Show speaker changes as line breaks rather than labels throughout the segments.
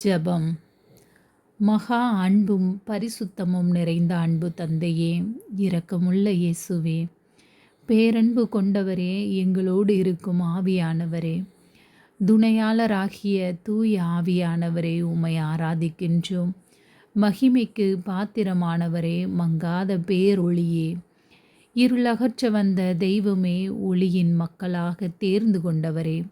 ஜெபம். மகா அன்பும் பரிசுத்தமும் நிறைந்த அன்பு தந்தையே இரக்கமுள்ள இயேசுவே. பேரன்பு கொண்டவரே எங்களோடு இருக்கும் ஆவியானவரே. துணையாளராகிய தூய ஆவியானவரே உமை ஆராதிக்கின்றோம். மகிமைக்கு பாத்திரமானவரே மங்காத பேரொளியே. இருளகற்ற வந்த தெய்வமே ஒளியின் மக்களாக தேர்ந்து கொண்டவரே.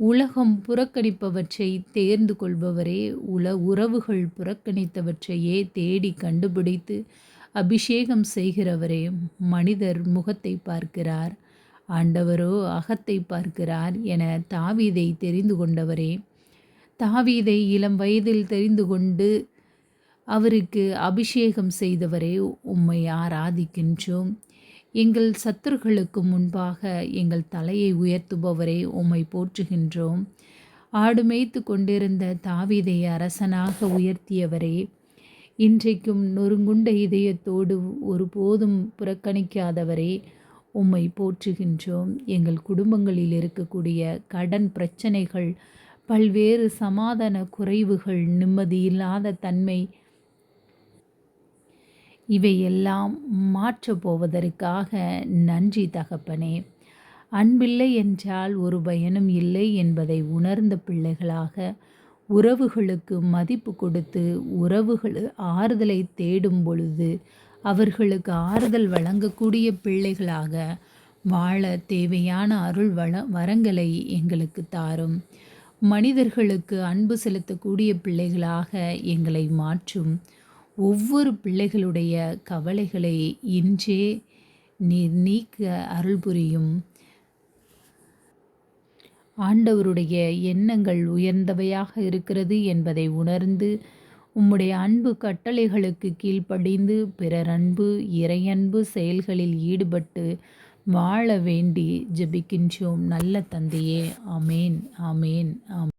உலகம் புறக்கணிப்பவற்றை தேர்ந்து கொள்பவரே உல உறவுகள் புறக்கணித்தவற்றையே தேடி கண்டுபிடித்து அபிஷேகம் செய்கிறவரே மனிதர் முகத்தை பார்க்கிறார் ஆண்டவரோ அகத்தை பார்க்கிறார் என தாவீதை தெரிந்து கொண்டவரே. தாவீதை இளம் வயதில் தெரிந்து கொண்டு அவருக்கு அபிஷேகம் செய்தவரே உம்மை ஆராதிக்கின்றோம். எங்கள் சத்துருக்களுக்கு முன்பாக எங்கள் தலையை உயர்த்துபவரே உம்மை போற்றுகின்றோம். ஆடு மேய்த்து கொண்டிருந்த தாவிதை அரசனாக உயர்த்தியவரே இன்றைக்கும் நொறுங்குண்ட இதயத்தோடு ஒருபோதும் புறக்கணிக்காதவரே உம்மை போற்றுகின்றோம். எங்கள் குடும்பங்களில் இருக்கக்கூடிய கடன் பிரச்சனைகள் பல்வேறு சமாதான குறைவுகள் நிம்மதியில்லாத தன்மை இவையெல்லாம் மாற்றப் போவதற்காக நன்றி தகப்பனே. அன்பில்லை என்றால் ஒரு பயனும் இல்லை என்பதை உணர்ந்த பிள்ளைகளாக உறவுகளுக்கு மதிப்பு கொடுத்து உறவுகள் ஆறுதலை தேடும் பொழுது அவர்களுக்கு ஆறுதல் வழங்கக்கூடிய பிள்ளைகளாக வாழ தேவையான அருள் வள வரங்களை எங்களுக்கு தாரும். மனிதர்களுக்கு அன்பு செலுத்தக்கூடிய பிள்ளைகளாக எங்களை மாற்றும். ஒவ்வொரு பிள்ளைகளுடைய கவலைகளை இன்றே நீர் நீக்க அருள் புரியும். ஆண்டவருடைய எண்ணங்கள் உயர்ந்தவையாக இருக்கிறது என்பதை உணர்ந்து உம்முடைய அன்பு கட்டளைகளுக்கு கீழ்ப்படிந்து பிறர் அன்பு இறையன்பு செயல்களில் ஈடுபட்டு வாழ வேண்டி ஜெபிக்கின்றோம். நல்ல தந்தையே அமேன் ஆமேன் ஆம்